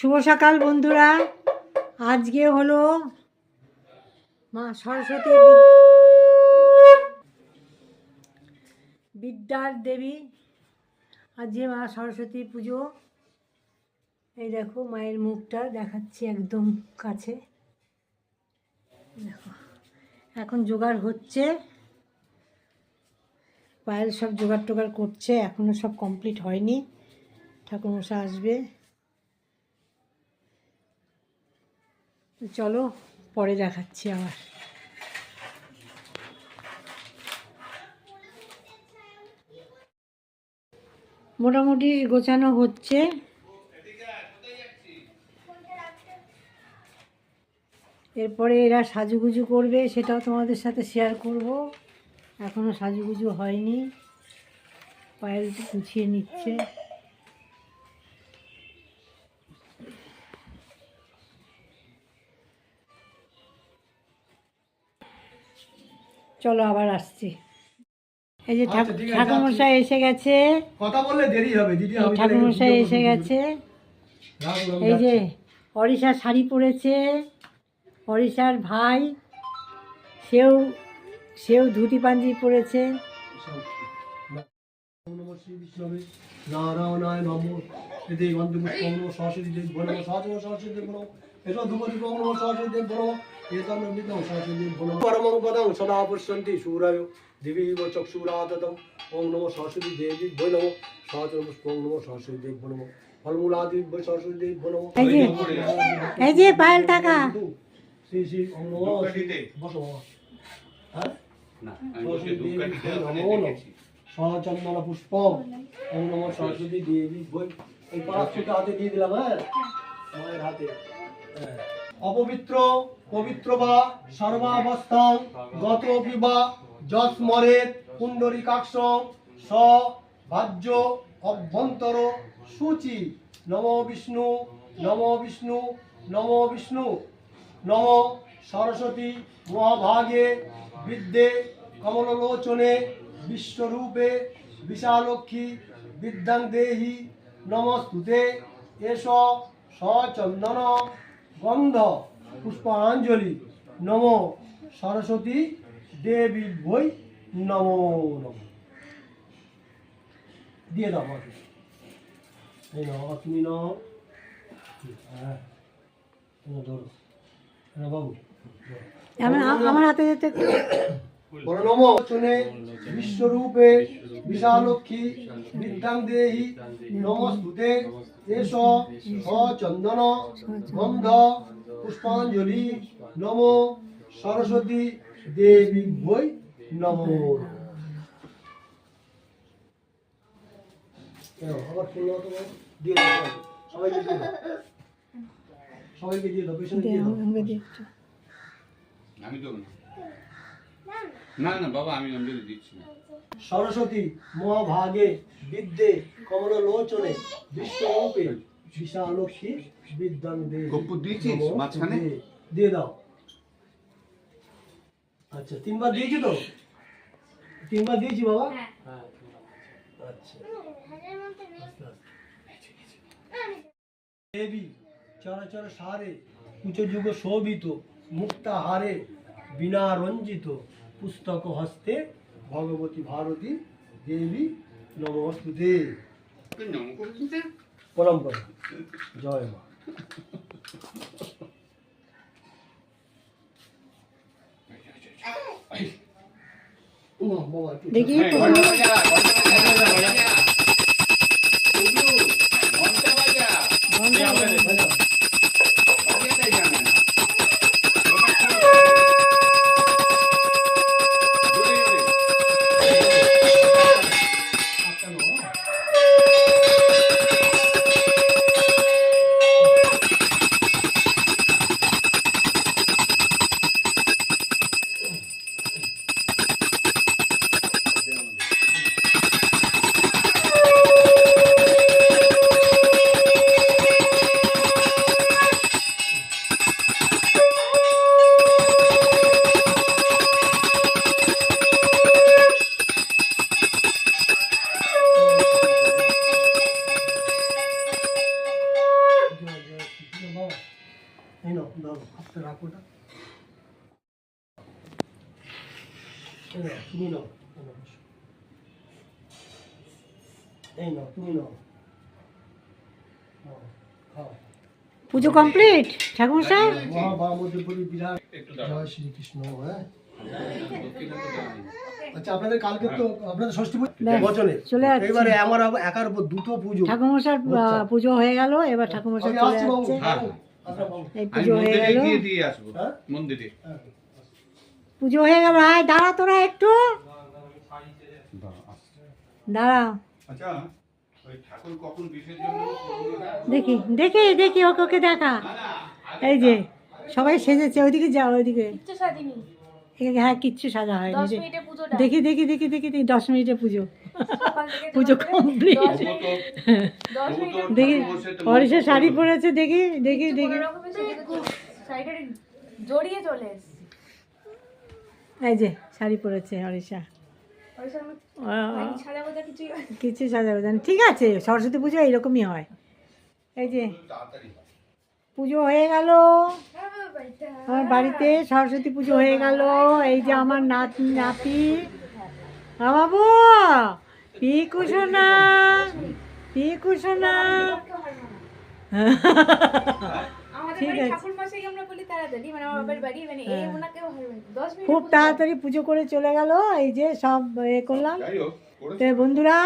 শুভ সকাল, বন্ধুরা। আজকে হলো মা সরস্বতী বিদ- বিদ্যার দেবী। আজকে মা সরস্বতী পুজো। এই দেখো, মায়ের মুখটা দেখাচ্ছি একদম কাছে। দেখো, এখন জোগাড় হচ্ছে। পায়েল সব জোগাড় টোগাড় করছে এখনও সব কমপ্লিট হয়নি। ঠাকুরমশা আসবে। চলো, পরে দেখাচ্ছি আবার। মোটামুটি গোছানো হচ্ছে। এরপরে এরা সাজুগুজু করবে, সেটাও তোমাদের সাথে শেয়ার করব। এখনও সাজুগুজু হয়নি। পায়েল গুছিয়ে নিচ্ছে। চলো আবার আসছি। এই যে আচ্ছা, ঠাকুরমশাই এসে গেছে। কথা বললে দেরি হবে দিদি আমি ঠাকুরমশাই এসে গেছে। এই যে। অরিষা শাড়ি পরেছে। অরিষার ভাই সেও সেও ধুতি পাঞ্জি পরেছে। নারায়ণায় নমঃ। এতে সরস্বতী নমঃ সরস্বতী দেব নমঃ এসো ধূপতি ওম নমঃ সরস্বতী দেব নমঃ এতন্ন বিদ্যং সরস্বতী দেব নমঃ পরমং পদং সদা পশ্যন্তি সূরায় দিবি চক্ষুরাততম ওম নমঃ সরস্বতী দেবী বৈ নমঃ। সহস্র পুষ্পং নমঃ সরস্বতী দেব নমঃ। ফলমূলাদি বৈ সরস্বতী দেব নমঃ। এই যে এই যে পায়েল টাকা। শ্রী শ্রী ওম নমঃ বসো। বাবা। হ্যাঁ সরস্বতী দেবী নমো নমঃ। সচন্দন পুষ্প। ওম নম সরস্বতী দেবী বই এই পাঁচশোটা হাতে দিয়ে দিলাম হ্যাঁ? মায়ের হাতে। হ্যাঁ। অপবিত্র, পবিত্র বা সর্বাবস্থান, গত বিবা যস্মরে পুণ্ডরিকাক্ষ, স, ভাজ্য, অভ্যন্তর, সূচি, নম বিষ্ণু নম বিষ্ণু নম বিষ্ণু, নম সরস্বতী, মহাভাগে, বিদ্যে কমললোচনে বিশ্বরূপে, বিশালক্ষী, বিদ্যাং দেহি, নমস্তুতে এস সচন্দন গন্ধ, পুষ্পাঞ্জলি, নম সরস্বতী দেবী বই নম নম। দিয়ে দাও এই নাও হ্যাঁ ধরো। বাবু আমার হাতে যেতে বড় নম চুনে বিশ্বরূপে বিশালক্ষী বিদ্যাং দেহি নমস্তুতে এস সচন্দন গন্ধ পুষ্পাঞ্জলি নম সরস্বতী দেবী বই নম। তো সবাইকে। দিয়ে দাও। আমি দেবো না না বাবা আমি দিচ্ছি না। সরস্বতী মহাভাগে বিদ্যে কমল লোচনে বিশ্বরূপে বিশালক্ষী বিদ্যাং দে কর্পূর দিয়েছিস মাঝখানে? দিয়ে দাও। আচ্ছা তিনবার দিয়েছি তো? তিনবার দিয়েছি বাবা? হ্যাঁ। আচ্ছা। দেবী চরাচর সারে শোভিত মুক্তা হারে বিনা রঞ্জিত। পুস্তক হস্তে ভগবতী ভারতী দেবী নমস্তুতে প্রণাম জয় মা। দেখি। ঘণ্টা বাজা, তুমি নাও। এই নাও, তুমি নাও। খাও। পুজো কমপ্লিট? একটু দাঁড়াও জয় শ্রীকৃষ্ণ হ্যাঁ? আচ্ছা আপনাদের কালকে তো আপনাদের ষষ্ঠী বচনে। এবারে আমার একার উপর দুটো পুজো। আহ, পুজো হয়ে গেল এবার আমি চলে যাচ্ছে। হ্যাঁ। এই পুজো হয়ে গেল। হ্যাঁ? মন্দিরে। হ্যাঁ। পুজো হয়ে গেল আয় দাঁড়া তোরা একটু। দাঁড়া। আচ্ছা ওই ঠাকুর কখন বিসর্জন দেখি দেখি দেখি ওকে ওকে দেখা। এই যে সবাই সেজেছে ওইদিকে যাও ওইদিকে। কিচ্ছু সাজিনি। এখানে হ্যাঁ কিচ্ছু সাজা পুজোটা। দেখি দেখি দেখি দেখি দেখি দশ মিনিটে পুজো। পুজো কমপ্লিট দেখি মন্ত্র শাড়ি পরেছে দেখি দেখি দেখি। জড়িয়ে চলে এই যে শাড়ি পরেছে না। কিছু সাজাবে জানি ঠিক আছে সরস্বতী পুজো এইরকমই হয়। এই যে পুজো হয়ে গেল। আমার বাড়িতে সরস্বতী পুজো হয়ে গেল। এই যে আমার নাত নাতি। বাবু পিকু সোনা পিকু সোনা ঠিক আছে। ঠাকুর মাসেই আমরা বলি তাড়াতাড়ি মানে আমার বাবার বাড়ি মানে এই ওনাকেও হারবেন দশ মিনিট খুব তাড়াতাড়ি পুজো করে চলে গেল এই যে সব এ করলাম। তো বন্ধুরা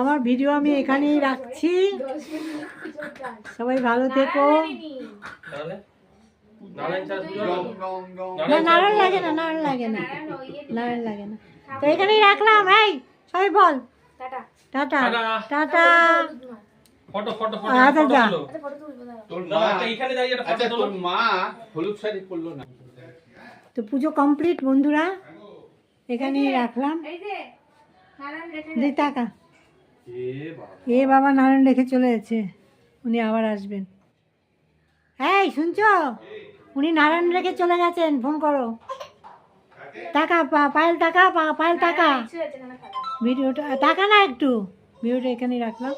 আমার ভিডিও আমি এখানেই রাখছি। সবাই ভালো থেকো। না নারায়ণ লাগে না নারায়ণ লাগে না। নারায়ণ লাগে না। তো এখানেই রাখলাম এই সবাই বল। Tata. Tata. Tata. Photo photo photo যা। ফটো তুলবো দাঁড়াও। তোর মা একটা দাঁড়িয়ে আচ্ছা তোর মা হলুদ শাড়ি পরলো না। তো পুজো কমপ্লিট বন্ধুরা। এখানেই রাখলাম। এই যে নারায়ণ রেখে দুই টাকা এ বাবা। এ বাবা নারায়ণ রেখে চলে যাচ্ছে। উনি আবার আসবেন। এই শুনছ? উনি নারায়ণ রেখে চলে গেছেন ফোন করো। টাকা পা- পায়েল টাকা পা- পায়েল টাকা। ভিডিওটা টাকা না একটু। ভিডিওটা এখানেই রাখলাম।